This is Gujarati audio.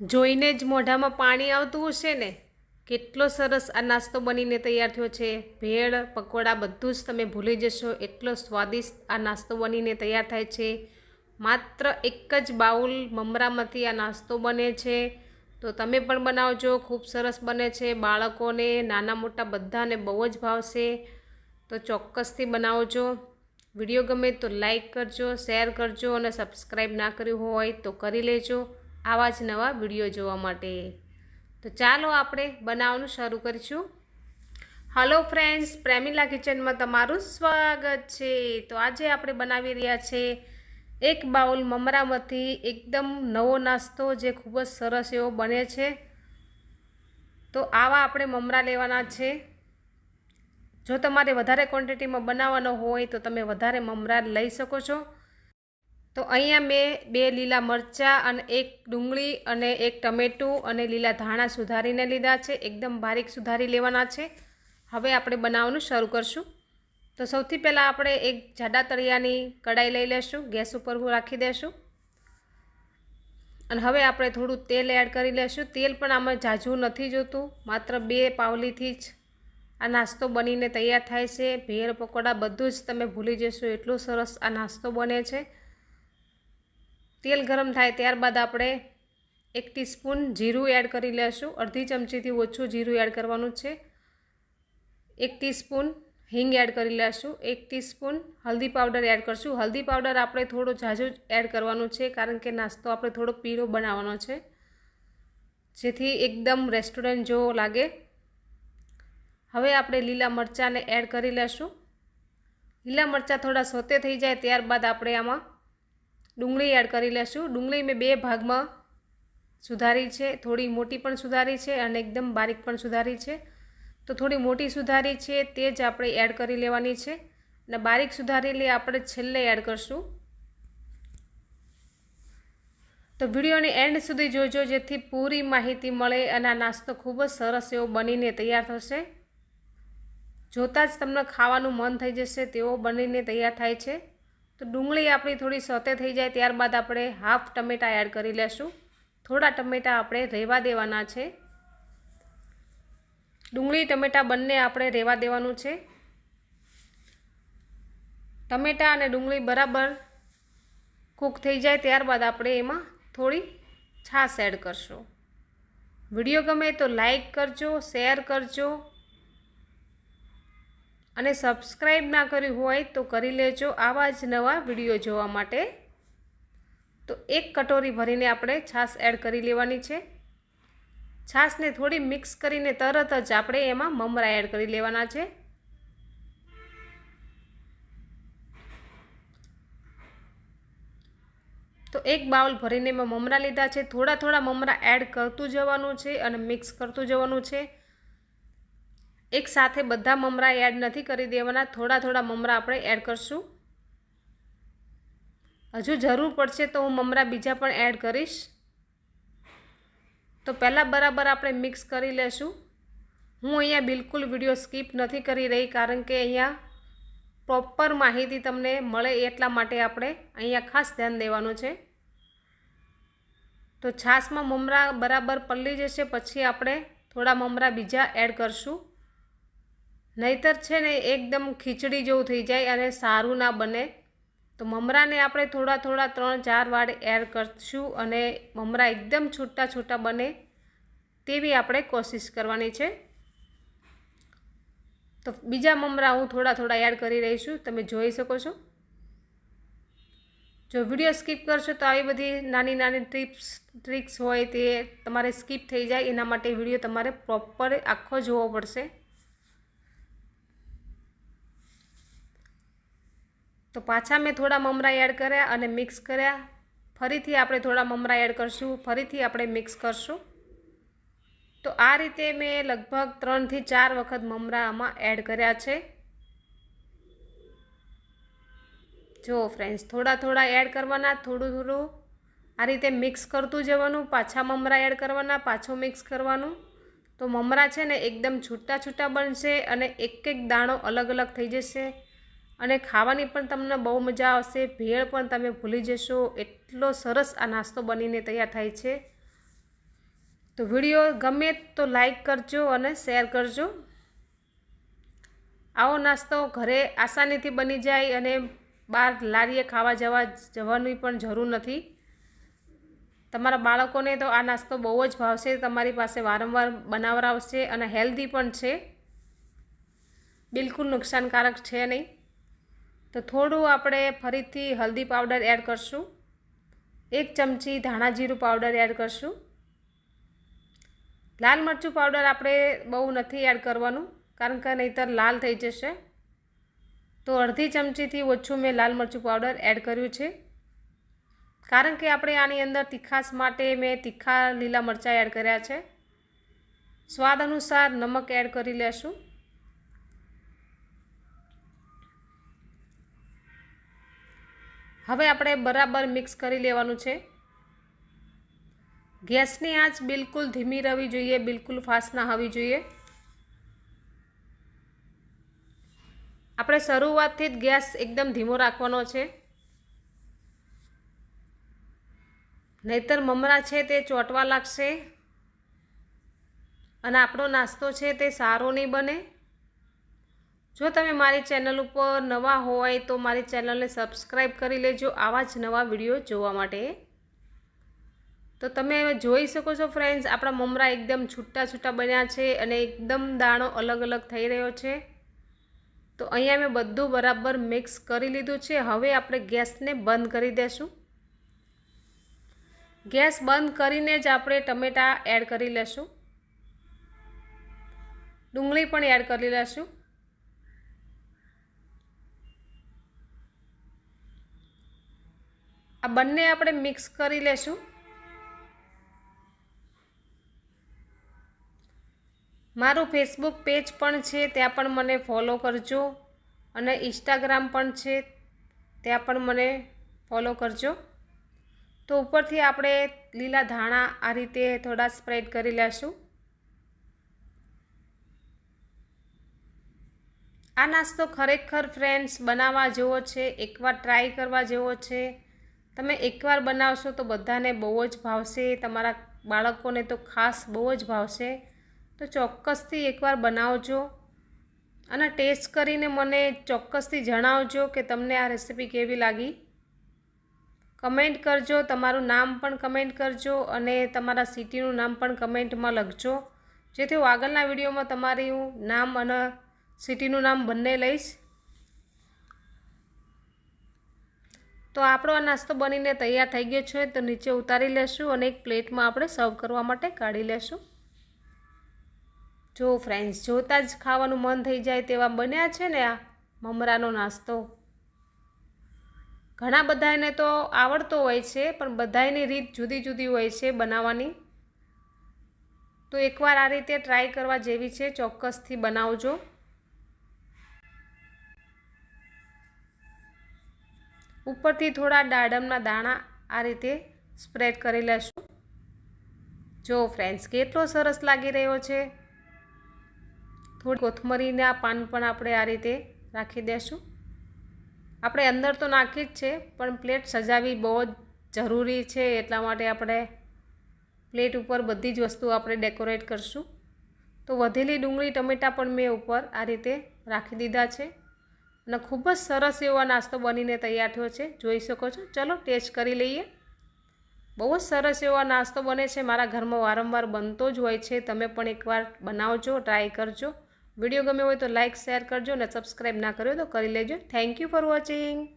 જોઈને જ મોઢામાં પાણી આવતું હશે ને? કેટલો સરસ આ નાસ્તો બનીને તૈયાર થયો છે. ભેળ, પકોડા બધું જ તમે ભૂલી જશો. એટલો સ્વાદિષ્ટ આ નાસ્તો બનીને તૈયાર થાય છે. માત્ર એક જ બાઉલ મમરામાંથી આ નાસ્તો બને છે. તો તમે પણ બનાવજો. ખૂબ સરસ બને છે. બાળકોને, નાના મોટા બધાને બહુ જ ભાવશે. તો ચોક્કસથી બનાવજો. વીડિયો ગમે તો લાઈક કરજો, શેર કરજો અને સબસ્ક્રાઈબ ના કર્યું હોય તો કરી લેજો. આવા જ નવા વીડિયો જોવા માટે. તો ચાલો આપણે બનાવવાનું શરૂ કરીશું. હલો ફ્રેન્ડ્સ પ્રેમિલા કિચનમાં તમારું સ્વાગત છે. તો આજે આપણે બનાવી રહ્યા છે એક બાઉલ મમરામાંથી એકદમ નવો નાસ્તો જે ખૂબ જ સરસ એવો બને છે. તો આવા આપણે મમરા લેવાના છે. જો તમારે વધારે ક્વોન્ટિટીમાં બનાવવાનો હોય તો તમે વધારે મમરા લઈ શકો છો. તો અહીંયા મેં બે લીલા મરચાં અને એક ડુંગળી અને એક ટમેટું અને લીલા ધાણા સુધારીને લીધા છે. એકદમ બારીક સુધારી લેવાના છે. હવે આપણે બનાવવાનું શરૂ કરશું. તો સૌથી પહેલાં આપણે એક જાડા તળિયાની કડાઈ લઈ લેશું. ગેસ ઉપર હું રાખી દેશું. અને હવે આપણે થોડું તેલ એડ કરી લેશું. તેલ પણ આમાં ઝાઝું નથી જોતું. માત્ર બે પાવલીથી જ આ નાસ્તો બનીને તૈયાર થાય છે. ભેળ, પકોડા બધું જ તમે ભૂલી જશો. એટલું સરસ આ નાસ્તો બને છે. તેલ ગરમ થાય ત્યારબાદ આપણે એક ટીસ્પૂન જીરું એડ કરી લેશું. અડધી ચમચીથી ઓછું જીરું એડ કરવાનું છે. એક ટીસ્પૂન હિંગ એડ કરી લેશું. એક ટીસ્પૂન હલ્દી પાવડર એડ કરશું. હલ્દી પાવડર આપણે થોડો ઝાઝો એડ કરવાનું છે, કારણ કે નાસ્તો આપણે થોડો પીળો બનાવવાનો છે. જેથી એકદમ રેસ્ટોરન્ટ જેવો લાગે. હવે આપણે લીલા મરચાંને એડ કરી લેશું. લીલા મરચાં થોડા સોતે થઈ જાય ત્યારબાદ આપણે આમાં ડુંગળી એડ કરી લેશું. ડુંગળી મેં બે ભાગમાં સુધારી છે. થોડી મોટી પણ સુધારી છે અને એકદમ બારીક પણ સુધારી છે. તો થોડી મોટી સુધારી છે તે જ આપણે એડ કરી લેવાની છે. અને બારીક સુધારેલી આપણે છેલ્લે એડ કરશું. તો વિડીયોની એન્ડ સુધી જોજો જેથી પૂરી માહિતી મળે અને આ નાસ્તો ખૂબ જ સરસ એવો બનીને તૈયાર થશે. જોતાં જ તમને ખાવાનું મન થઈ જશે તેવો બનીને તૈયાર થાય છે. તો ડુંગળી આપણી થોડી સોતે થઈ જાય ત્યારબાદ આપણે હાફ ટમેટાં એડ કરી લેશું. થોડા ટમેટાં આપણે રહેવા દેવાના છે. ડુંગળી, ટમેટાં બંને આપણે રહેવા દેવાનું છે. ટમેટાં અને ડુંગળી બરાબર કૂક થઈ જાય ત્યારબાદ આપણે એમાં થોડી છાશ એડ કરશું. વીડિયો ગમે તો લાઈક કરજો, શેર કરજો. અને સબસ્ક્રાઈબ ના કર્યું હોય તો કરી લેજો આવા જ નવા વીડિયો જોવા માટે. તો એક કટોરી ભરીને આપણે છાશ એડ કરી લેવાની છે. છાશને થોડી મિક્સ કરીને તરત જ આપણે એમાં મમરા એડ કરી લેવાના છે. તો એક બાઉલ ભરીને મેં મમરા લીધા છે. થોડા થોડા મમરા એડ કરતું જવાનું છે અને મિક્સ કરતું જવાનું છે. એક સાથે બધા મમરા એડ નથી કરી દેવાના. થોડા થોડા મમરા આપણે એડ કરશું. હજુ જરૂર પડશે તો હું મમરા બીજા પણ એડ કરીશ. તો પહેલાં બરાબર આપણે મિક્સ કરી લેશું. હું અહીંયા બિલકુલ વીડિયો સ્કીપ નથી કરી રહી કારણ કે અહીંયા પ્રોપર માહિતી તમને મળે એટલા માટે આપણે અહીંયા ખાસ ધ્યાન દેવાનું છે. તો છાશમાં મમરા બરાબર પલળી જશે. પછી આપણે થોડા મમરા બીજા એડ કરશું. નહીતર છે ને એકદમ ખીચડી જેવું થઈ જાય અને સારું ના બને. તો મમરાને આપણે થોડા થોડા ત્રણ ચાર વાર એડ કરશું અને મમરા એકદમ છૂટા છૂટા બને તેવી આપણે કોશિશ કરવાની છે. તો બીજા મમરા હું થોડા થોડા એડ કરી રહી છું, તમે જોઈ શકો છો. જો વીડિયો સ્કીપ કરશો તો આવી બધી નાની નાની ટ્રીપ્સ ટ્રિક્સ હોય તે તમારે સ્કીપ થઈ જાય, એના માટે વીડિયો તમારે પ્રોપર આખો જોવો પડશે. તો પાછા મેં થોડા મમરા એડ કર્યા અને મિક્સ કર્યા. ફરીથી આપણે થોડા મમરા એડ કરશું. ફરીથી આપણે મિક્સ કરશું. તો આ રીતે મેં લગભગ ત્રણથી ચાર વખત મમરા આમાં એડ કર્યા છે. જો ફ્રેન્ડ્સ, થોડા થોડા એડ કરવાના, થોડું થોડું આ રીતે મિક્સ કરતું જવાનું, પાછા મમરા એડ કરવાના, પાછો મિક્સ કરવાનું. તો મમરા છે ને એકદમ છૂટા છૂટા બનશે અને એક એક દાણો અલગ અલગ થઈ જશે. અને ખાવાની પણ તમને બહુ મજા આવશે. ભેળ પણ તમે ભૂલી જશો. એટલો સરસ આ નાસ્તો બનીને તૈયાર થાય છે. તો વીડિયો ગમે તો લાઈક કરજો અને શેર કરજો. આવો નાસ્તો ઘરે આસાનીથી બની જાય અને બહાર લારીએ ખાવા જવા જવાની પણ જરૂર નથી. તમારા બાળકોને તો આ નાસ્તો બહુ જ ભાવશે. તમારી પાસે વારંવાર બનાવરાવશે અને હેલ્ધી પણ છે. બિલકુલ નુકસાનકારક છે નહીં. તો થોડું આપણે ફરીથી હલ્દી પાવડર એડ કરશું. એક ચમચી ધાણા જીરું પાવડર એડ કરશું. લાલ મરચું પાવડર આપણે બહુ નથી એડ કરવાનું, કારણ કે નહીંતર લાલ થઈ જશે. તો અડધી ચમચીથી ઓછું મેં લાલ મરચું પાવડર એડ કર્યું છે. કારણ કે આપણે આની અંદર તીખાશ માટે મેં તીખા લીલા મરચાં એડ કર્યા છે. સ્વાદ અનુસાર નમક એડ કરી લેશું. હવે આપણે બરાબર મિક્સ કરી લેવાનું છે. ગેસની આંચ બિલકુલ ધીમી રહેવી જોઈએ, બિલકુલ ફાસ્ટ ના હોવી જોઈએ. આપણે શરૂઆતથી જ ગેસ એકદમ ધીમો રાખવાનો છે. નહીતર મમરા છે તે ચોંટવા લાગશે. અને આપણો નાસ્તો છે તે સારો નહીં બને. જો તમે મારી ચેનલ ઉપર નવા હોય તો મારી ચેનલને સબસ્ક્રાઈબ કરી લેજો આવા જ નવા વીડિયો જોવા માટે. તો તમે જોઈ શકો છો ફ્રેન્ડ્સ, આપણા મમરા એકદમ છૂટા છૂટા બન્યા છે અને એકદમ દાણો અલગ અલગ થઈ રહ્યો છે. તો અહીંયા મેં બધું બરાબર મિક્સ કરી લીધું છે. હવે આપણે ગેસને બંધ કરી દેશું. ગેસ બંધ કરીને જ આપણે ટમેટાં એડ કરી લેશું. ડુંગળી પણ એડ કરી લેશું. આ બંને આપણે મિક્સ કરી લેશું. મારું ફેસબુક પેજ પણ છે, ત્યાં પણ મને ફોલો કરજો અને ઇન્સ્ટાગ્રામ પણ છે, ત્યાં પણ મને ફોલો કરજો. તો ઉપરથી આપણે લીલા ધાણા આ રીતે થોડા સ્પ્રેડ કરી લેશું. આ નાસ્તો ખરેખર ફ્રેન્ડ્સ બનાવવા જેવો છે, એકવાર ટ્રાય કરવા જેવો છે. તમે એકવાર બનાવશો તો બધાને બહુ જ ભાવશે, તમારા બાળકોને તો ખાસ બહુ જ ભાવશે. તો ચોક્કસથી એકવાર બનાવજો અને ટેસ્ટ કરીને મને ચોક્કસથી જણાવજો કે તમને આ રેસીપી કેવી લાગી. કમેન્ટ કરજો, તમારું નામ પણ કમેન્ટ કરજો અને તમારા સિટીનું નામ પણ કમેન્ટમાં લખજો. જેથી હું આગળના વિડીયોમાં તમારું નામ અને સિટીનું નામ બંને લઈશ. તો આપણો આ નાસ્તો બનીને તૈયાર થઈ ગયો છે, તો નીચે ઉતારી લેશું અને એક પ્લેટમાં આપણે સર્વ કરવા માટે કાઢી લેશું. જો ફ્રેન્ડ્સ જોતાં જ ખાવાનું મન થઈ જાય તેવા બન્યા છે ને આ મમરાનો નાસ્તો. ઘણા બધાને તો આવડતો હોય છે, પણ બધાની રીત જુદી જુદી હોય છે બનાવવાની. તો એકવાર આ રીતે ટ્રાય કરવા જેવી છે, ચોક્કસથી બનાવજો. ઉપરથી થોડા દાડમના દાણા આ રીતે સ્પ્રેડ કરી લેશું. જો ફ્રેન્ડ્સ, કેટલો સરસ લાગી રહ્યો છે. થોડી કોથમરીના પાન પણ આપણે આ રીતે રાખી દઈશું આપણે અંદર તો નાખી જ છે, પણ પ્લેટ સજાવી બહુ જ જરૂરી છે, એટલા માટે આપણે પ્લેટ ઉપર બધી જ વસ્તુ આપણે ડેકોરેટ કરશું. તો વધેલી ડુંગળી, ટમેટાં પણ મેં ઉપર આ રીતે રાખી દીધા છે. અને ખૂબ જ સરસ એવો નાસ્તો બનીને તૈયાર થયો છે. જોઈ શકો છો. ચલો ટેસ્ટ કરી લઈએ. બહુ જ સરસ એવો નાસ્તો બને છે. મારા ઘરમાં વારંવાર બનતો જ હોય છે. તમે પણ એકવાર બનાવજો, ટ્રાય કરજો. વીડિયો ગમે હોય તો લાઇક શેર કરજો અને સબસ્ક્રાઈબ ના કર્યો તો કરી લેજો. Thank you for watching.